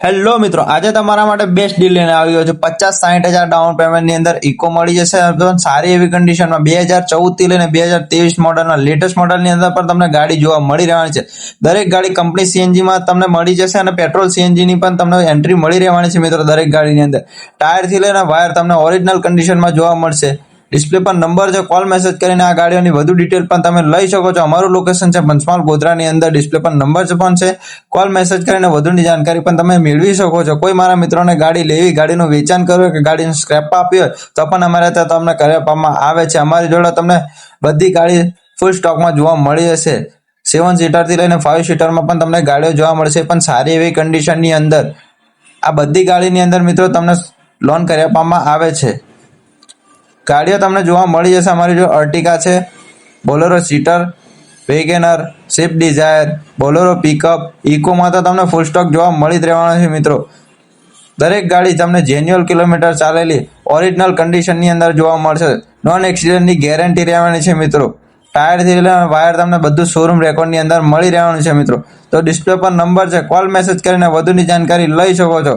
Hello મિત્રો, આજે તમારા માટે બેસ્ટ ડીલ લઈને આવ્યો છે. પચાસ સાઠ હજાર ડાઉન પેમેન્ટની અંદર ઇકો મળી જશે. સારી એવી કન્ડિશનમાં બે હજાર ચૌદથી લઈને બે હજાર ત્રેવીસ મોડલના લેટેસ્ટ મોડલની અંદર પણ તમને ગાડી જોવા મળી રહેવાની છે. દરેક ગાડી કંપની સીએનજીમાં તમને મળી જશે અને પેટ્રોલ સીએનજી ની પણ તમને એન્ટ્રી મળી રહેવાની છે મિત્રો દરેક ગાડીની અંદર. ટાયરથી લઈને વાયર તમને ઓરિજિનલ કન્ડિશનમાં જોવા મળશે. ડિસ્પ્લે પર નંબર છે કોલ મેસેજ કરીને આ ગાડીઓની વધુ ડિટેલ પણ તમે લઈ શકો છો. અમારું લોકેશન છે પંચમહાલ ગોધરાની અંદર. ડિસ્પ્લે પર નંબર પણ છે. કોલ મેસેજ કરીને વધુની જાણકારી પણ તમે મેળવી શકો છો. કોઈ મારા મિત્રોને ગાડી લેવી, ગાડીનું વેચાણ કરવું કે ગાડીનું સ્ક્રેપ આપવી હોય, તો પણ અમારે ત્યાં તમને કરી આપવામાં આવે છે. અમારી જોડે તમને બધી ગાડી ફૂલ સ્ટોકમાં જોવા મળી હશે સેવન સીટરથી લઈને ફાઇવ સીટરમાં પણ તમને ગાડીઓ જોવા મળશે. પણ સારી એવી કન્ડિશનની અંદર આ બધી ગાડીની અંદર મિત્રો તમને લોન કરી આપવામાં આવે છે. ગાડીઓ તમને જોવા મળી જશે. અમારી જો અર્ટિકા છે, Bolero seater, WagonR Swift Dzire, Bolero pickup, ઇકોમાં તો તમને ફૂલ સ્ટોક જોવા મળી જ રહેવાનો છે મિત્રો. દરેક ગાડી તમને જેન્યુઅલ કિલોમીટર ચાલેલી, ઓરિજિનલ કન્ડિશનની અંદર જોવા મળશે. નોન એક્સિડન્ટની ગેરંટી રહેવાની છે મિત્રો. ટાયરથી લઈને વાયર તમને બધું શોરૂમ રેકોર્ડની અંદર મળી રહેવાનું છે મિત્રો. તો ડિસ્પ્લે પર નંબર છે કોલ મેસેજ કરીને વધુની જાણકારી લઈ શકો છો.